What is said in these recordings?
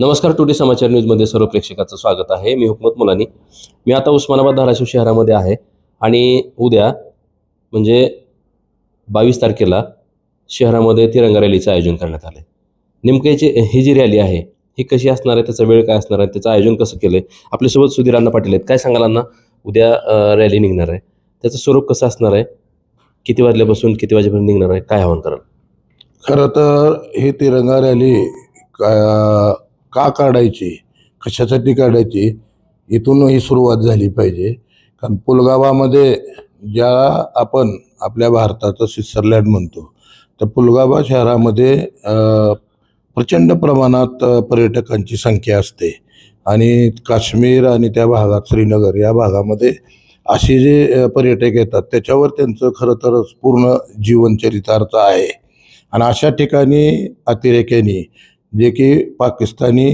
नमस्कार टुडे समाचार न्यूजमध्ये सर्व प्रेक्षकाचं स्वागत आहे. मी हुकमत मुलानी. मी आता उस्मानाबाद धाराशिव शहरामध्ये आहे आणि उद्या म्हणजे बावीस तारखेला शहरामध्ये तिरंगा रॅलीचं आयोजन करण्यात आलं आहे नेमकं याची ही जी रॅली आहे ही कशी असणार आहे त्याचा वेळ काय असणार आहे त्याचं आयोजन कसं केलं आहे आपल्यासोबत सुधीर अण्णा पाटील आहेत. काय सांगाल अण्णा? उद्या रॅली निघणार आहे. त्याचं स्वरूप कसं असणार आहे? किती वाजल्यापासून किती वाजेपर्यंत निघणार आहे? काय आव्हान कराल? खरं तर ही तिरंगा रॅली का काढायची? कशासाठी काढायची? इथून ही सुरुवात झाली पाहिजे. कारण पुलगावामध्ये ज्या आपण आपल्या भारताचं स्वित्झर्लंड म्हणतो तर पुलगावा शहरामध्ये प्रचंड प्रमाणात पर्यटकांची संख्या असते. आणि काश्मीर आणि त्या भागात श्रीनगर या भागामध्ये असे जे पर्यटक येतात त्याच्यावर त्यांचं खरं तर पूर्ण जीवनचरितार्थ आहे. आणि अशा ठिकाणी अतिरेक्यांनी जे की पाकिस्तानी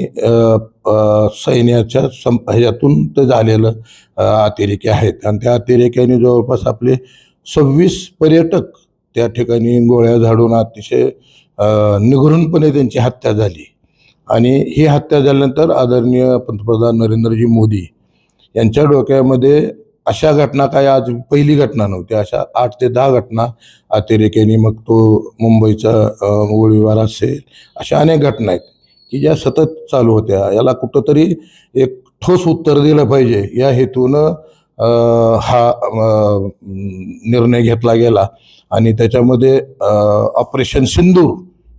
सैन्याच्या सं ह्याच्यातून ते झालेलं अतिरेकी आहेत. आणि त्या अतिरेक्याने जवळपास आपले सव्वीस पर्यटक त्या ठिकाणी गोळ्या झाडून अतिशय निघरूनपणे त्यांची हत्या झाली. आणि ही हत्या झाल्यानंतर आदरणीय पंतप्रधान नरेंद्रजी मोदी यांच्या डोक्यामध्ये अशा घटना काय आज पहिली घटना नव्हती. अशा आठ ते दहा घटना अतिरेक्यांनी मग तो मुंबईचा गोळीबार असेल अशा अनेक घटना आहेत की ज्या सतत चालू होत्या. याला कुठंतरी एक ठोस उत्तर दिलं पाहिजे. या हेतूनं हा निर्णय घेतला गेला. आणि त्याच्यामध्ये ऑपरेशन सिंदूर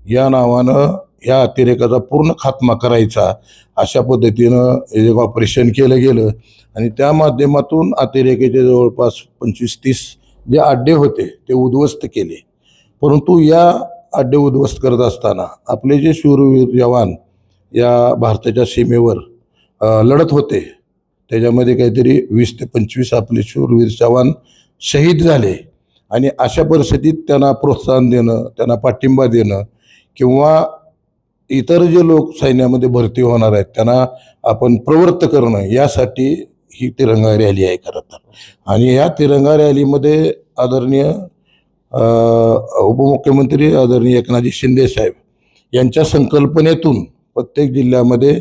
या नावानं या अतिरेकाचा पूर्ण खात्मा करायचा अशा पद्धतीनं हे एक ऑपरेशन केलं गेलं. आणि त्या माध्यमातून अतिरेकेचे जवळपास पंचवीस तीस जे अड्डे होते ते उद्ध्वस्त केले. परंतु या अड्डे उद्ध्वस्त करत असताना आपले जे शूरवीर जवान या भारताच्या सीमेवर लढत होते त्याच्यामध्ये काहीतरी वीस ते पंचवीस आपले शूरवीर जवान शहीद झाले. आणि अशा परिस्थितीत त्यांना प्रोत्साहन देणं त्यांना पाठिंबा देणं किंवा इतर जे लोक सैन्यामध्ये भरती होणार आहेत त्यांना आपण प्रवृत्त करणं यासाठी ही तिरंगा रॅली आहे खरं तर. आणि या तिरंगा रॅलीमध्ये आदरणीय उपमुख्यमंत्री आदरणीय एकनाथजी शिंदे साहेब यांच्या संकल्पनेतून प्रत्येक जिल्ह्यामध्ये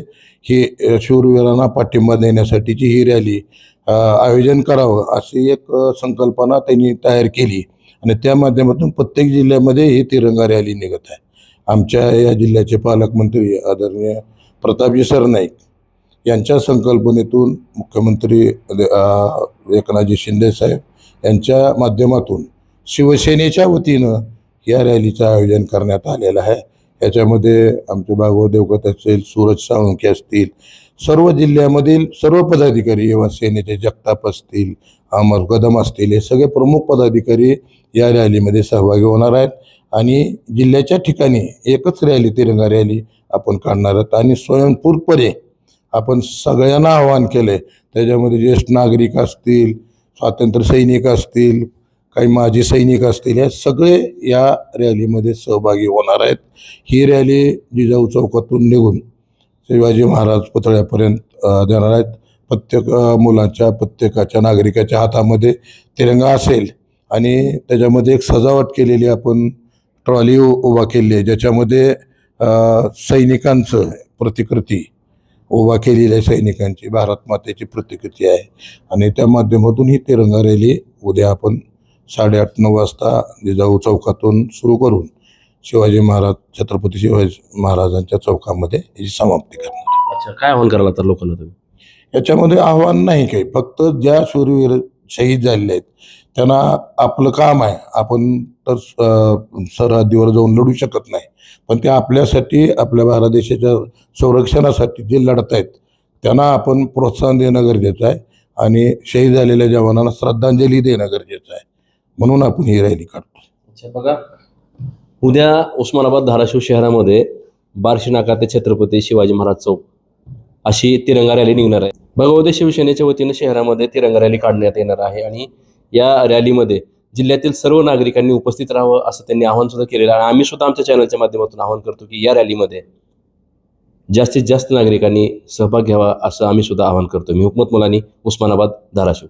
ही शूरवीरांना पाठिंबा देण्यासाठीची ही रॅली आयोजन करावं अशी एक संकल्पना त्यांनी तयार केली. आणि त्या माध्यमातून प्रत्येक जिल्ह्यामध्ये ही तिरंगा रॅली निघत आहे. आमच्या या जिल्ह्याचे पालकमंत्री आदरणीय प्रतापजी सरनाईक यांच्या संकल्पनेतून मुख्यमंत्री एकनाथजी शिंदेसाहेब यांच्या माध्यमातून शिवसेनेच्या वतीनं या रॅलीचं आयोजन करण्यात आलेलं आहे. याच्यामध्ये आमचे भागवत देवकत असेल सूरज साळुंके असतील सर्व जिल्ह्यामधील सर्व पदाधिकारी युवा सेनेचे जगताप असतील अमर कदम असतील हे सगळे प्रमुख पदाधिकारी या रॅलीमध्ये सहभागी होणार आहेत. आणि जिल्ह्याच्या ठिकाणी एकच रॅली तिरंगा रॅली आपण काढणार आहोत. आणि स्वयंपूरपणे आपण सगळ्यांना आवाहन केलं आहे त्याच्यामध्ये ज्येष्ठ नागरिक असतील स्वातंत्र्य सैनिक असतील काही माजी सैनिक असतील हे सगळे या रॅलीमध्ये सहभागी होणार आहेत. ही रॅली जिजाऊ चौकातून निघून शिवाजी महाराज पुतळ्यापर्यंत देणार आहेत. प्रत्येक मुलाच्या प्रत्येकाच्या नागरिकाच्या हातामध्ये तिरंगा असेल. आणि त्याच्यामध्ये एक सजावट केलेली आपण ट्रॉली उभा केली आहे ज्याच्यामध्ये सैनिकांचं प्रतिकृती उभा केलेली आहे सैनिकांची भारत मातेची प्रतिकृती आहे. आणि त्या माध्यमातून ही तिरंगा रॅली उद्या आपण साडेआठ नऊ वाजता जिजाऊ चौकातून सुरू करून शिवाजी महाराज छत्रपती शिवाजी महाराजांच्या चौकामध्ये याची समाप्ती करणार. अच्छा काय आव्हान कराल आता लोकांना तुम्ही? याच्यामध्ये आव्हान नाही काही फक्त ज्या शूरवीर शहीद झालेले आहेत. त्यांना आपलं काम आहे. आपण तर सरहद्दीवर जाऊन लढू शकत नाही. पण ते आपल्यासाठी आपल्या भारत देशाच्या संरक्षणासाठी जे लढत आहेत त्यांना आपण प्रोत्साहन देणं गरजेचं आहे. आणि शहीद झालेल्या जवानांना श्रद्धांजली देणं गरजेचं आहे. म्हणून आपण ही रॅली काढतो. अच्छा बघा. उद्या उस्मानाबाद धाराशिव शहरामध्ये बार्शी नाका ते छत्रपती शिवाजी महाराज चौक अशी तिरंगा रॅली निघणार आहे. भगवते शिवसेनेच्या वतीनं शहरामध्ये तिरंगा रॅली काढण्यात येणार आहे आणि या रॅलीमध्ये जिल्ह्यातील सर्व नागरिकांनी उपस्थित राहावं असं त्यांनी आवाहन सुद्धा केलेलं आहे. आणि आम्ही सुद्धा आमच्या चॅनलच्या माध्यमातून आवाहन करतो की या रॅलीमध्ये जास्तीत जास्त नागरिकांनी सहभाग घ्यावा असं आम्ही सुद्धा आवाहन करतो. मी हुकमत मुलानी उस्मानाबाद धाराशिव.